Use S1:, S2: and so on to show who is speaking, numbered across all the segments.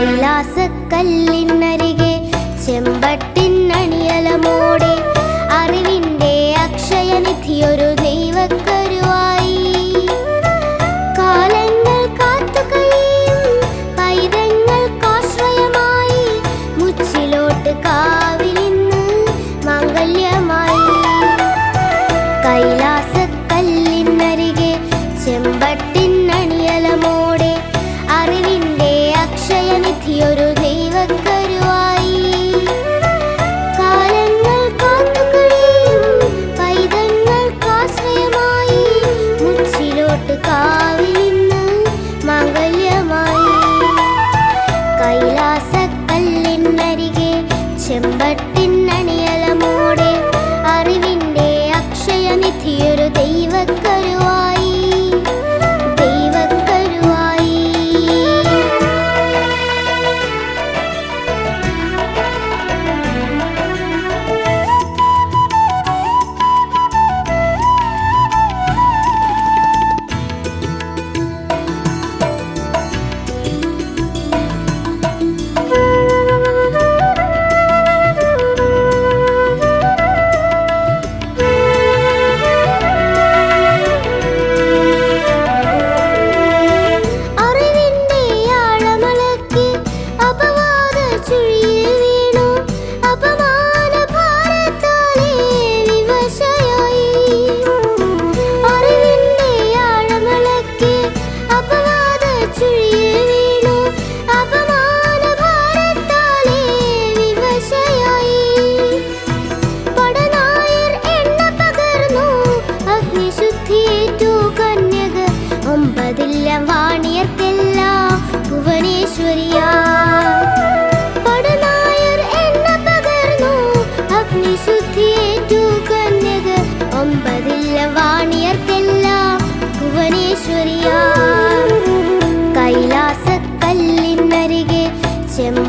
S1: കൈലാസക്കല്ലിനരികെ ചെമ്പട്ടിൻ അണിയലമോടെ അറിവിന്റെ അക്ഷയനിധിയൊരു ദൈവക്കരുവായി. കാലങ്ങൾ കാത്തുകയും പൈതങ്ങൾക്കാശ്രയമായി മുച്ചിലോട്ട് കാവിലിന്ന് മാംഗല്യമായി. കൈലാസക്കല്ലിനരികെ ചെമ്പട്ടിൻ അണിയലമോടെ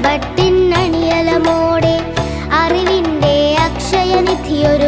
S1: അമ്പത്തിൻ അണിയലമോടെ അറിവിന്റെ അക്ഷയനിധിയൊരു